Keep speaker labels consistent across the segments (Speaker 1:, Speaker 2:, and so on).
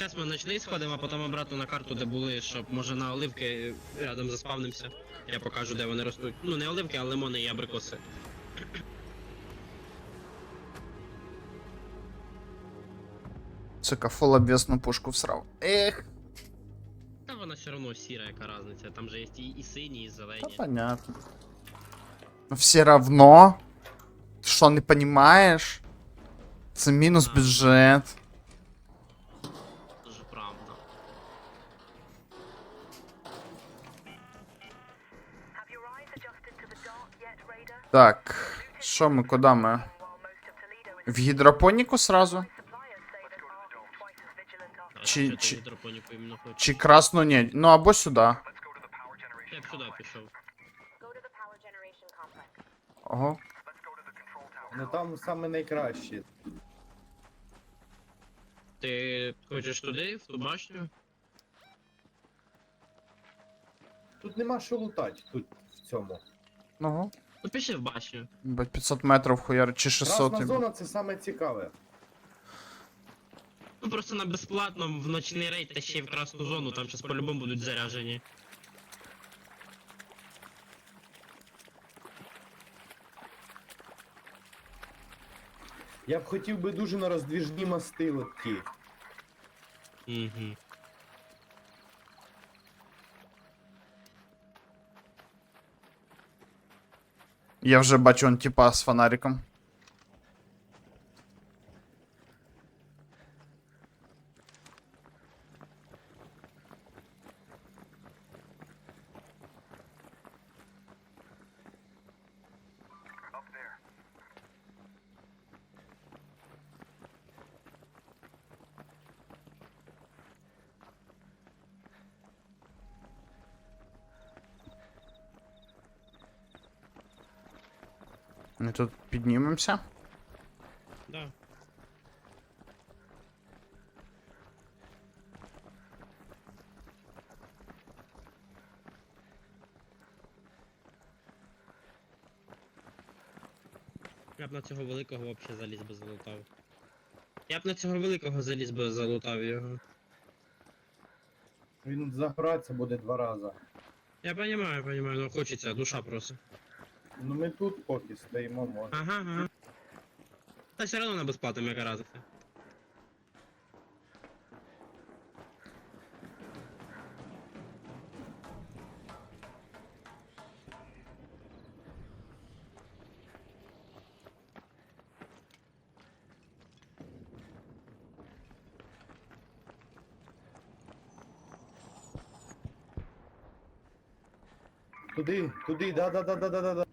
Speaker 1: Зараз ми знайшли і сходимо, а потім обратно на карту, де були, щоб може на оливки рядом заспавнимося. Я покажу, де вони ростуть. Ну не оливки, а лимони і абрикоси.
Speaker 2: Сука, фул обвесну пушку всрав. Ех.
Speaker 1: Та вона все одно сіра, яка різниця. Там же є і, і сині, і
Speaker 2: Та
Speaker 1: зелені.
Speaker 2: понятно. Но все равно. Ти що, не понимаешь? Це мінус бюджет. Так. Що ми, куди ми? В гідропоніку сразу? Чи- чи-? Чи красну ні? Ну або сюди.
Speaker 1: Я б сюди пішов.
Speaker 2: Ого.
Speaker 3: Ну там саме найкраще.
Speaker 1: Ти хочеш туди, в ту башню?
Speaker 3: Тут нема що лутати, тут в цьому.
Speaker 2: Ого.
Speaker 1: Ну пішли в башню.
Speaker 2: Бать 500 метрів хуяр, чи 600.
Speaker 3: Красна зона це саме цікаве.
Speaker 1: Ну просто на безплатному в ночний рейд та ще й в красну зону, там зараз по-любому будуть заряжені.
Speaker 3: Я б хотів би дуже на роздвіжні мости от ті.
Speaker 1: Угу.
Speaker 2: Я вже бачу он типа з фонариком. Тут піднімемося.
Speaker 1: Да. Я б на цього великого вообще заліз би залутав. Я б на цього великого заліз би залутав його.
Speaker 3: Він заграється буде два рази.
Speaker 1: Я понимаю, понимаю, ну хочеться, душа просто.
Speaker 3: Ну ми тут поки стоїмо, може.
Speaker 1: Ага, ага. Та все одно на безплатно, яка разниця.
Speaker 3: Туди, туди, да-да-да-да-да-да.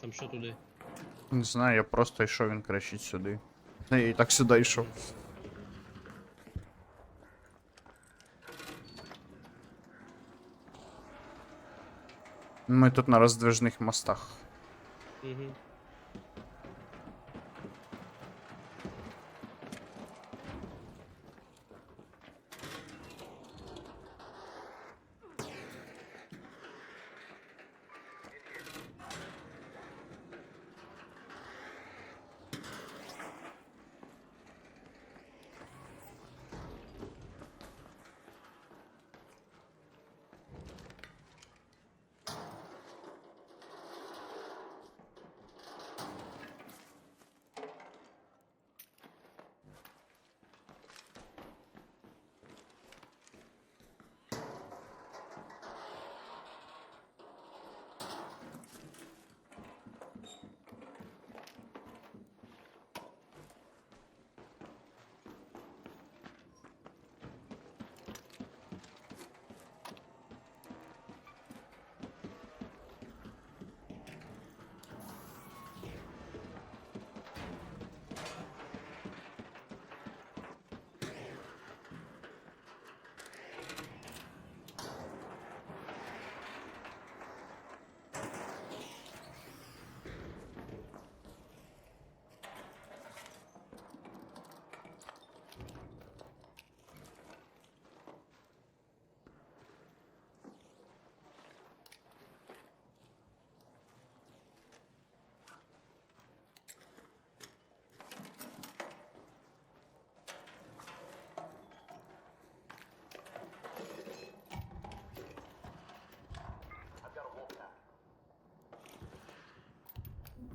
Speaker 1: Там, що туди?
Speaker 2: Не знаю, я просто йшов, він кричить сюди. Я і так сюди йшов. Ми тут на роздвижних мостах.
Speaker 1: Угу.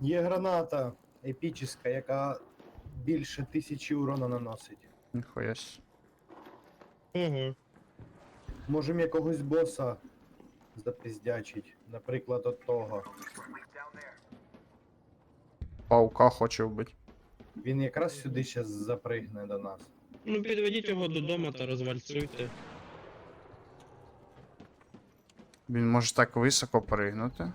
Speaker 3: Є граната епічна, яка більше тисячі урона наносить.
Speaker 2: Ніхуясь.
Speaker 1: Ого.
Speaker 3: Можем якогось боса запиздячить. Наприклад, от того.
Speaker 2: Паука хоче вбити.
Speaker 3: Він якраз сюди ще запригне до нас.
Speaker 1: Ну підведіть його додому та розвальцюйте.
Speaker 2: Він може так високо пригнути.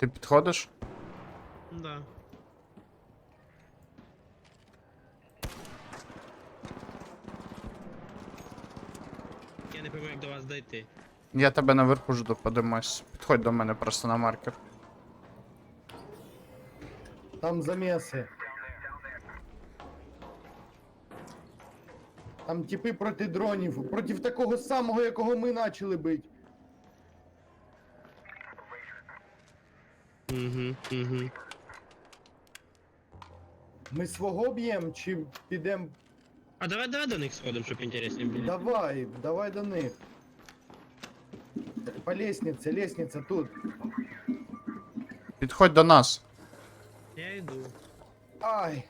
Speaker 2: Ти підходиш?
Speaker 1: Да. Я не пойму, як до вас дойти.
Speaker 2: Я тебе наверху жду, подимось. Підходь до мене просто на маркер.
Speaker 3: Там замеси. Там типи проти дронів, проти такого самого, якого ми почали бити.
Speaker 1: Угу, угу.
Speaker 3: Ми свого б'ємо чи підемо.
Speaker 1: А давай давай до них сходимо, щоб інтересніше було.
Speaker 3: Давай, давай до них. По лестнице, лестница тут.
Speaker 2: Підходь до нас.
Speaker 1: Я йду.
Speaker 3: Ай.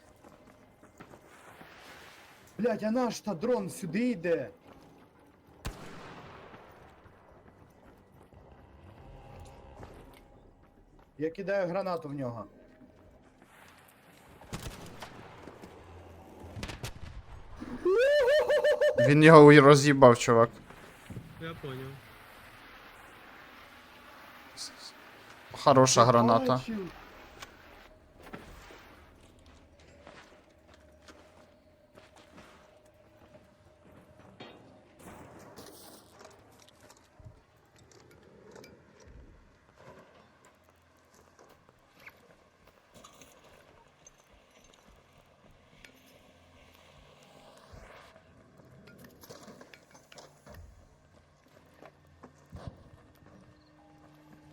Speaker 3: Блять, а наш та дрон сюди йде. Я кидаю гранату в нього.
Speaker 2: Він його і роз'їбав, чувак.
Speaker 1: Я понял.
Speaker 2: Хороша граната.
Speaker 3: Бачив.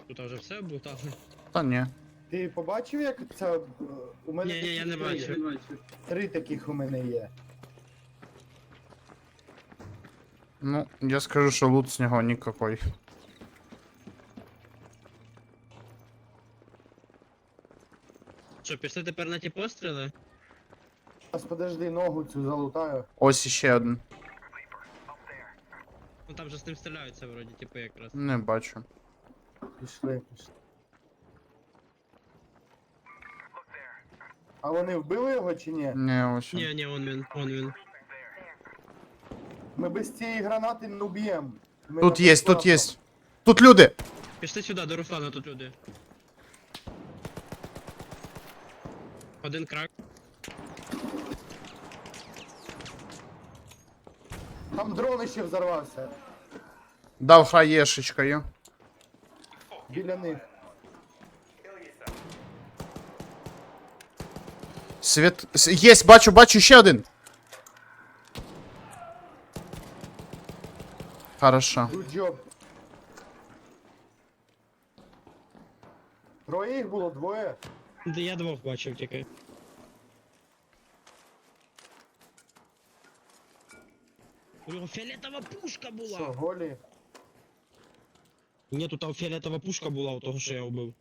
Speaker 1: Тут вже все облутали.
Speaker 2: Та ні.
Speaker 3: Ти побачив, як це. е, У мене
Speaker 1: Ні, ні, я
Speaker 3: таких
Speaker 1: не
Speaker 3: три-
Speaker 1: бачу.
Speaker 3: Три таких у мене є.
Speaker 2: Ну, я скажу, що лут з нього нікакой.
Speaker 1: Що, пішли тепер на ті постріли?
Speaker 3: Зараз подожди, ногу цю залутаю.
Speaker 2: Ось іще один.
Speaker 1: Ну там же з ним стріляються вроді, типу якраз.
Speaker 2: Не бачу.
Speaker 3: Пішли, пішли. А вони вбили його чи ні?
Speaker 2: Не, він.
Speaker 1: Ні, ні, он він, он він.
Speaker 3: Ми без цієї гранати не уб'ємо. Ми
Speaker 2: Тут
Speaker 3: на
Speaker 2: є, тут
Speaker 3: безплатно.
Speaker 2: є. Тут люди!
Speaker 1: Пішли сюди, до Руслана тут люди. Один крак.
Speaker 3: Там дрон ще взорвався.
Speaker 2: Дав хаєшечкою.
Speaker 3: Біля них.
Speaker 2: Світ. Єсть, бачу, бачу ще один. Хорошо.
Speaker 3: Good job. Троє їх було, двоє.
Speaker 1: Де я двох бачив тільки. У нього фіолетова пушка
Speaker 3: Що,
Speaker 1: була!
Speaker 3: голі?
Speaker 1: Ні, тут там фіолетова пушка була у того, що я вбив.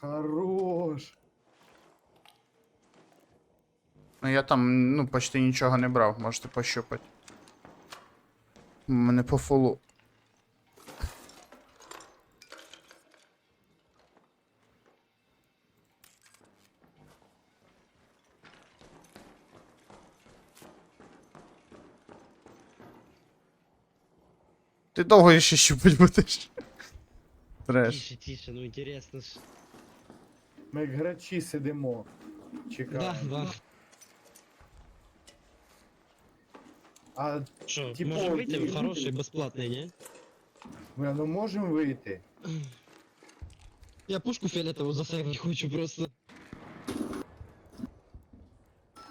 Speaker 3: Хорош.
Speaker 2: Ну я там, ну, почти нічого не брав, можете пощупати. У Мене по фулу. Ти довго ще щупать будеш. Треш.
Speaker 1: Тише, тише, ну інтересно ж.
Speaker 3: Ми як грачі сидимо. Чекаємо.
Speaker 1: Да, да.
Speaker 3: А
Speaker 1: Що,
Speaker 3: Типу,
Speaker 1: може вийти
Speaker 3: ні.
Speaker 1: хороший, безплатний, ні?
Speaker 3: ми ну можемо вийти?
Speaker 1: Я пушку фіолетову засейвити хочу просто.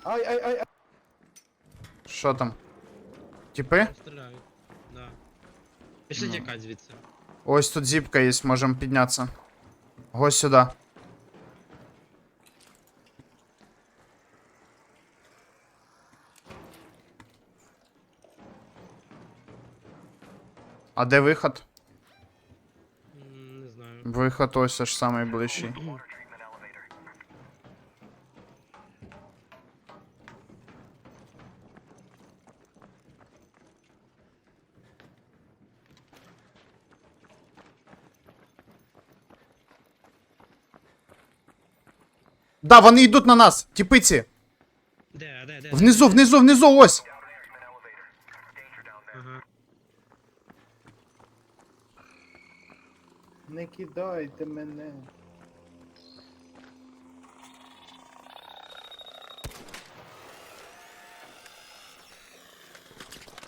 Speaker 3: Ай, ай, ай, ай.
Speaker 2: Що там? Тіпи?
Speaker 1: Стріляють. Да. Пішли
Speaker 2: Ну.
Speaker 1: тікати звідси.
Speaker 2: Ось тут зипка есть, можем подняться. Го сюда. А де виход?
Speaker 1: Не знаю.
Speaker 2: Виход ось аж самий ближчий. Да, вони йдуть на нас! Тіпиці!
Speaker 1: Де, де, де?
Speaker 2: Внизу, внизу, внизу, ось!
Speaker 1: Ага.
Speaker 3: Не кидайте мене.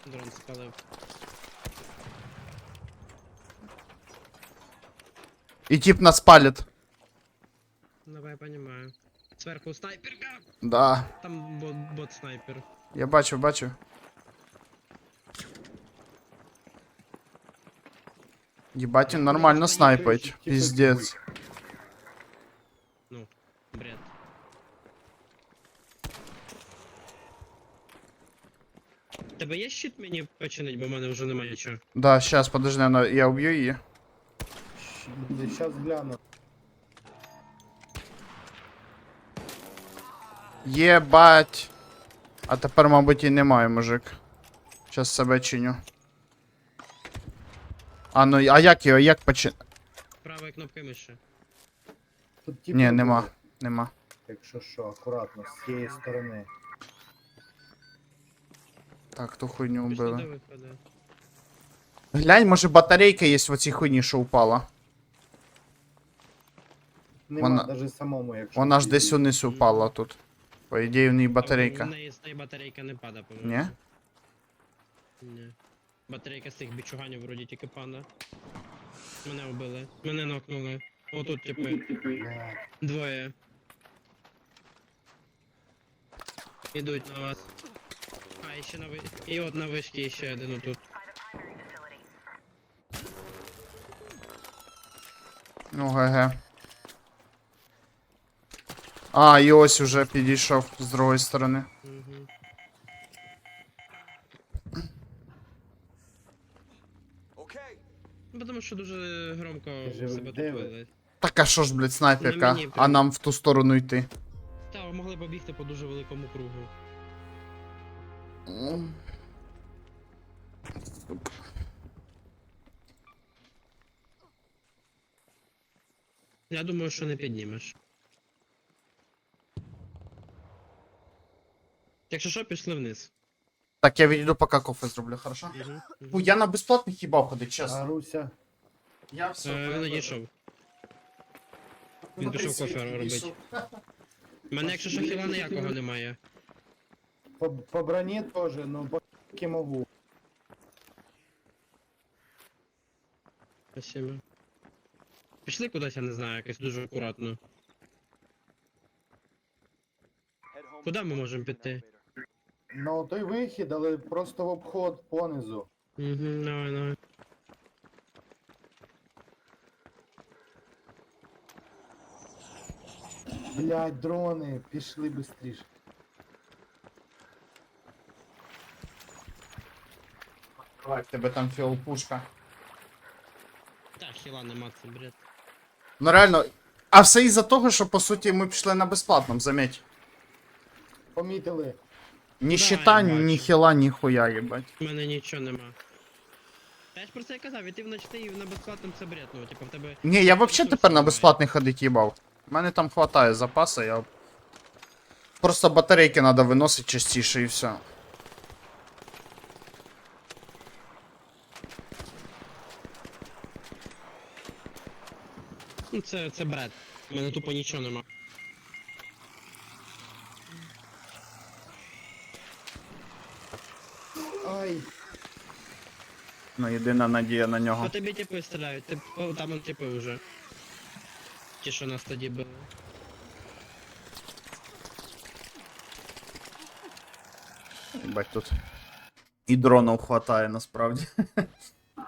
Speaker 1: Дрон спалив.
Speaker 2: І тип нас палить.
Speaker 1: Давай, понимаю. Сверху снайперка!
Speaker 2: Да.
Speaker 1: Там бот, бот снайпер.
Speaker 2: Я бачу, бачу. Єбать, він нормально снайпить. Піздець.
Speaker 1: Ну, бред. Тебе є щит мені починить, бо в мене вже немає нічого.
Speaker 2: Да, щас, подожди, вона- я уб'ю її.
Speaker 3: Зараз гляну.
Speaker 2: Єбать. А тепер, мабуть, і немає, мужик. Щас себе чиню. А ну, а як його, як почин...
Speaker 1: Правою кнопкою миші.
Speaker 3: Тут тіп
Speaker 2: Ні,
Speaker 3: не
Speaker 2: нема, нема.
Speaker 3: Якщо що, акуратно, з цієї сторони.
Speaker 2: Так, ту хуйню вбили. Глянь, може батарейка є в оцій хуйні, що упала.
Speaker 3: Нема
Speaker 2: Вона-
Speaker 3: навіть самому, якщо.
Speaker 2: Вона ж
Speaker 3: ти-
Speaker 2: десь униз упала тут. По ідеї, в неї
Speaker 1: В
Speaker 2: батарейка.
Speaker 1: неї з неї батарейка не пада, по-моєму.
Speaker 2: Ні?
Speaker 1: Ні. Батарейка з цих бічуганів вроді тільки пада. Мене вбили. Мене нокнули. Отут, типу,
Speaker 3: Бля,
Speaker 1: двоє. Ідуть на вас. А, і ще на ви... І от на вишці і ще один отут.
Speaker 2: Ну, ГГ. А, і ось уже підійшов з другої сторони.
Speaker 1: Угу. Ну, тому що дуже громко себе
Speaker 3: де ви?
Speaker 1: тупили.
Speaker 2: Так а що ж, блядь, снайперка,
Speaker 1: мені
Speaker 2: а
Speaker 1: прям.
Speaker 2: нам в ту сторону йти.
Speaker 1: Та, ви могли побігти по дуже великому кругу. Я думаю, що не піднімеш. Якщо що, пішли вниз.
Speaker 2: Так, я відійду, поки кофе зроблю, хорошо?
Speaker 1: Угу.
Speaker 2: Фу, я на безплатних хіба ходить,
Speaker 3: А
Speaker 2: чесно.
Speaker 3: Руся,
Speaker 2: Я все.
Speaker 1: Е, він одійшов. він пішов кофе робить. У мене, якщо що, хіла ніякого немає.
Speaker 3: по, по броні теж, ну поки можу.
Speaker 1: Спасибо. Пішли кудись, я не знаю, якось дуже акуратно. Куди ми можемо піти?
Speaker 3: Ну той вихід, але просто в обход понизу.
Speaker 1: Угу, давай, давай.
Speaker 3: Блять, дрони, пішли швидше.
Speaker 2: Давай, в тебе там фіолпушка.
Speaker 1: Так, хіла нема, це бред.
Speaker 2: Ну реально. А все із-за того, що по суті ми пішли на безплатному, заміть.
Speaker 3: Помітили.
Speaker 2: Ні
Speaker 1: Да,
Speaker 2: щита, ні хіла, ні хуя, їбать.
Speaker 1: У мене нічого нема. Я ж про це і казав, іти в ночний і на безплатному це бред, ну, типу, в тебе...
Speaker 2: Ні, я взагалі тепер на безплатний ходить їбав. У мене там хватає запасу, я. Просто батарейки треба виносити частіше і все.
Speaker 1: Ну, це, це бред. У мене тупо нічого нема.
Speaker 3: Ай,
Speaker 2: Ну, єдина надія на
Speaker 1: По
Speaker 2: нього.
Speaker 1: тобі типи стріляють, ти, о, там он типи вже. Ті, що нас тоді били.
Speaker 2: Їбать тут. І дронів хватає насправді.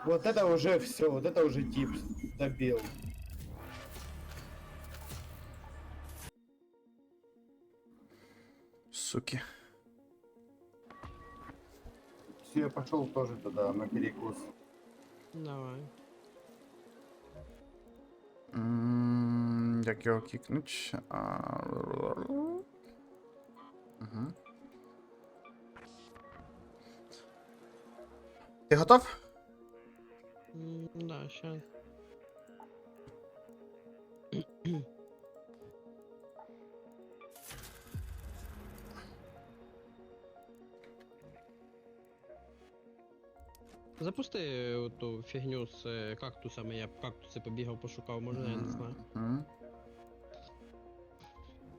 Speaker 3: вот это уже все, вот это уже тип добил.
Speaker 2: Суки.
Speaker 3: Все, я пошел тоже туда, на перекус.
Speaker 1: Давай.
Speaker 2: М, Як його кікнуть? А, Угу. Ти готов?
Speaker 1: М, Да, щас. Запусти ту фігню з е, кактусами, я кактуси побігав, пошукав, може, я не знаю.
Speaker 2: Мгм.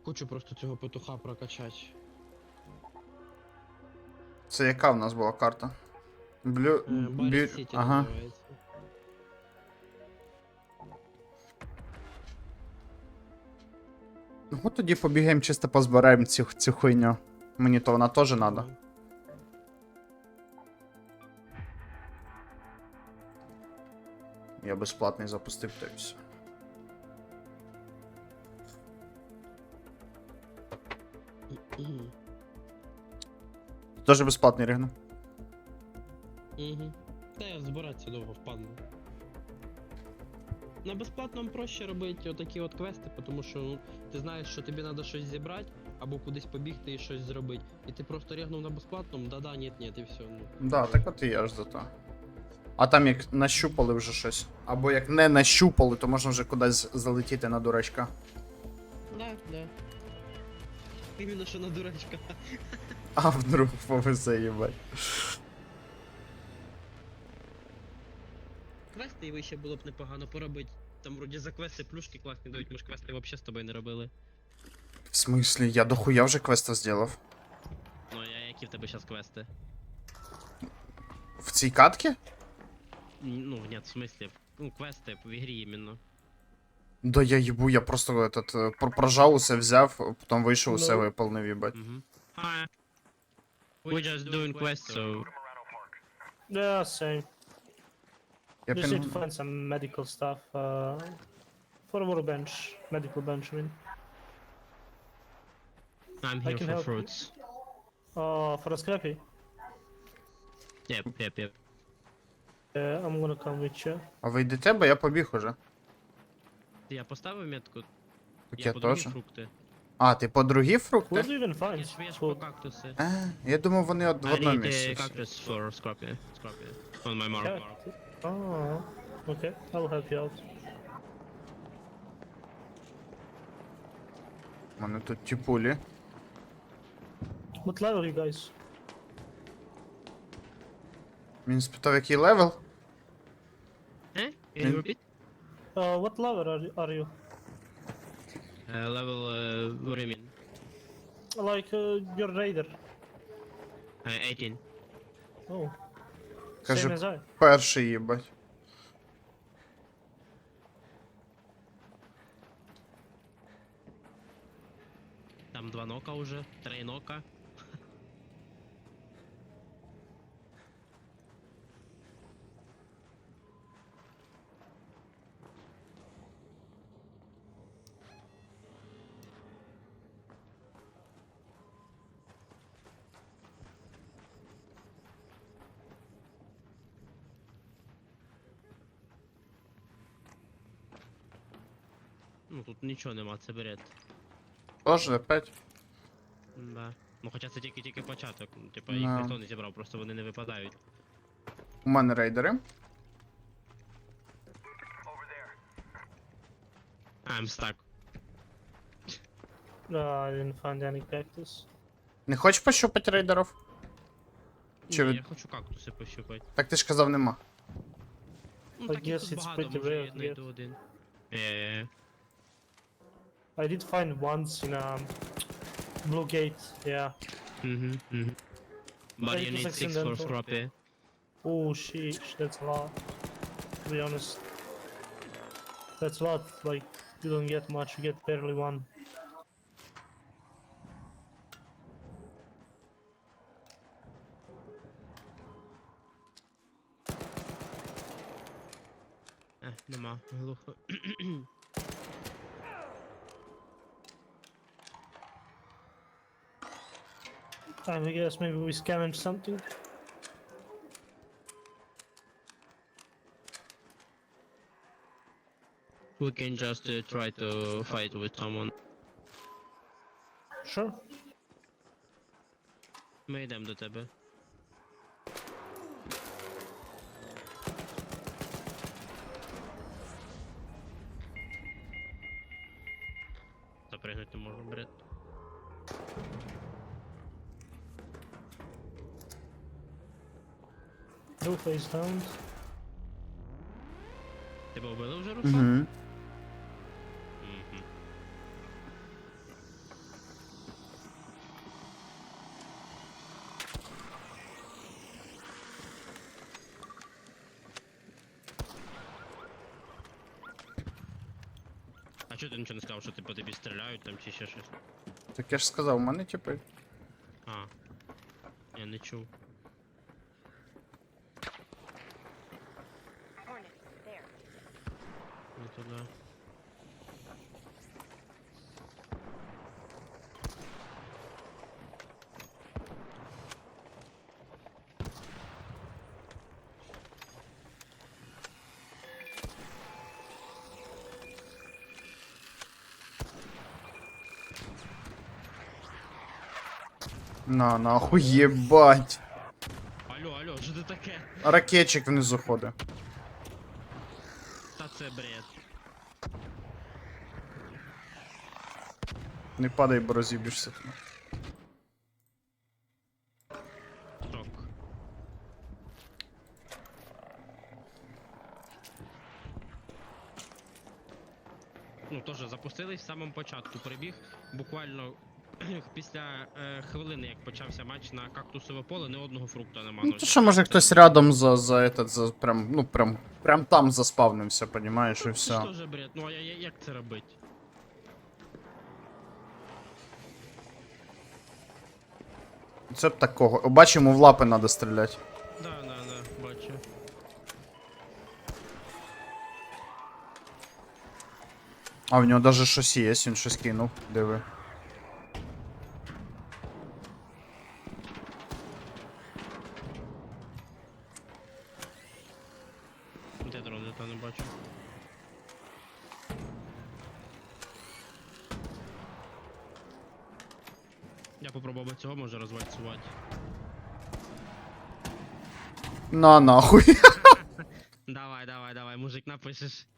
Speaker 1: Хочу просто цього петуха прокачати.
Speaker 2: Це яка в нас була карта? Блю...
Speaker 1: Е, Барі
Speaker 2: Бю...
Speaker 1: Сіті
Speaker 2: Ага.
Speaker 1: називається.
Speaker 2: Ну тоді побігаємо, чисто позбираємо цю, цю хуйню. Мені то вона теж надо. Безплатний запустив та й все. Теж безплатний ригну.
Speaker 1: Угу. Та я збиратися довго впаду. На безплатному проще робити отакі от квести, тому що ну, ти знаєш, що тобі треба щось зібрати, або кудись побігти і щось зробити. І ти просто рягнув на безплатному, да-да, ні, ні, і все. Ну.
Speaker 2: Да, так от і я ж за то. А там як нащупали вже щось. Або як не нащупали, то можна вже кудись залетіти на дурачка.
Speaker 1: Да, да. Іменно що на дурачка.
Speaker 2: А вдруг повезе їбать.
Speaker 1: Квести і вище було б непогано поробити. Там вроді за квести плюшки класні дають, ми ж квести взагалі з тобою не робили.
Speaker 2: В смислі, я дохуя вже квеста зробив.
Speaker 1: Ну, а які в тебе зараз квести?
Speaker 2: В цій катці?
Speaker 1: Ну, ні, в смислі, ну, квести в ігрі іменно.
Speaker 2: Да я їбу, я просто этот, е, про- прожав усе взяв, потім вийшов, усе
Speaker 3: Ну.
Speaker 2: виповнив, їбать.
Speaker 1: Угу. Hi. We're just doing quests, so...
Speaker 4: Yeah, same.
Speaker 2: Я
Speaker 4: Just need to find some medical stuff uh, for a workbench, medical bench. I mean,
Speaker 1: I'm
Speaker 4: I
Speaker 1: here
Speaker 4: can
Speaker 1: for
Speaker 4: help you.
Speaker 1: fruits.
Speaker 4: uh, for a scrappy.
Speaker 1: Yep, yep, yep.
Speaker 4: Yeah, I'm gonna come with you.
Speaker 2: А ви йдете, бо я побіг уже.
Speaker 1: Я поставив метку,
Speaker 2: Так
Speaker 1: я
Speaker 2: я теж.
Speaker 1: фрукти.
Speaker 2: А, ти по другі
Speaker 4: Where
Speaker 2: фрукти?
Speaker 4: you even
Speaker 1: Я
Speaker 4: find
Speaker 1: ж, я ж по
Speaker 4: food?
Speaker 1: кактуси.
Speaker 2: А, я думав, вони од... в
Speaker 1: I
Speaker 2: одному
Speaker 1: need
Speaker 2: місці.
Speaker 1: cactus for Scrappy. Scrappy. On my mark.
Speaker 4: Yeah. Oh, okay. I'll help you out.
Speaker 2: У мене тут ті пулі.
Speaker 4: What level you guys?
Speaker 2: Він спитав, який левел?
Speaker 1: Eh? Can you
Speaker 2: Mm.
Speaker 1: repeat?
Speaker 4: Uh, what level are you? Are you?
Speaker 1: Uh, level, uh, what do you mean?
Speaker 4: Like uh, your raider?
Speaker 1: Uh, 18.
Speaker 4: Oh,
Speaker 2: Каже,
Speaker 4: same as I.
Speaker 2: перший їбать.
Speaker 1: Там два нока уже, три нока. Ну тут нічого нема, це берет.
Speaker 2: Тож, опять.
Speaker 1: Да. Ну хоча це тільки-тільки початок. ну, Типа їх
Speaker 2: Да.
Speaker 1: ніхто не зібрав, просто вони не випадають.
Speaker 2: У мене рейдери.
Speaker 1: I'm stuck.
Speaker 4: Uh, I didn't find any cactus.
Speaker 2: Не хочеш пощупати рейдерів? Чи
Speaker 1: Ні,
Speaker 2: ви-
Speaker 1: я хочу кактуси пощупати.
Speaker 2: Так ти ж казав, нема.
Speaker 1: Ну
Speaker 4: I
Speaker 1: так їх
Speaker 4: guess
Speaker 1: тут
Speaker 4: it's
Speaker 1: багато,
Speaker 4: pretty
Speaker 1: може
Speaker 4: rare
Speaker 1: я знайду один. Е,
Speaker 4: I did find once in a blue gate. Yeah.
Speaker 1: Мгм, мгм. But
Speaker 4: Thank
Speaker 1: you
Speaker 4: you,
Speaker 1: need six for
Speaker 4: accidental.
Speaker 1: scrappy.
Speaker 4: Oh, sheesh, that's a lot. To be honest, that's a lot. Like you don't get much. You get barely one.
Speaker 1: Е, нема, глухо.
Speaker 4: I guess maybe we scavenge something.
Speaker 1: We can just uh, try to fight with someone.
Speaker 4: Sure.
Speaker 1: Made them the table.
Speaker 4: Roof is down.
Speaker 1: Тебе вбили вже руфа?
Speaker 2: Угу.
Speaker 1: Мгм. А чого ти нічого не сказав, що ти по тобі стріляють там чи ще щось?
Speaker 2: Так я ж сказав, у мене типи.
Speaker 1: А. Я не чув.
Speaker 5: Hornet, there.
Speaker 1: Не туди.
Speaker 2: На, нахуй, єбать.
Speaker 1: Алло, алло, що це таке?
Speaker 2: Ракетчик внизу ходить.
Speaker 1: Та це бред.
Speaker 2: Не падай, бо розіб'єшся.
Speaker 1: Ну, теж запустились в самому початку. Прибіг буквально після е, хвилини, як почався матч на кактусове поле, ні одного фрукта нема.
Speaker 2: Ну то що, може хтось рядом за, за этот, за прям, ну прям, прям там заспавнився, понімаєш, і все.
Speaker 1: ж бред, ну а я, я- як це робити?
Speaker 2: Це б такого. Бачимо, в лапи треба стріляти.
Speaker 1: Да, да, да, бачу.
Speaker 2: А в нього даже щось є, він щось кинув. Диви.
Speaker 1: Де дрон, я та не бачу. Я попробував цього може розвальцювати.
Speaker 2: На нахуй.
Speaker 1: Давай, давай, давай, мужик, напишеш.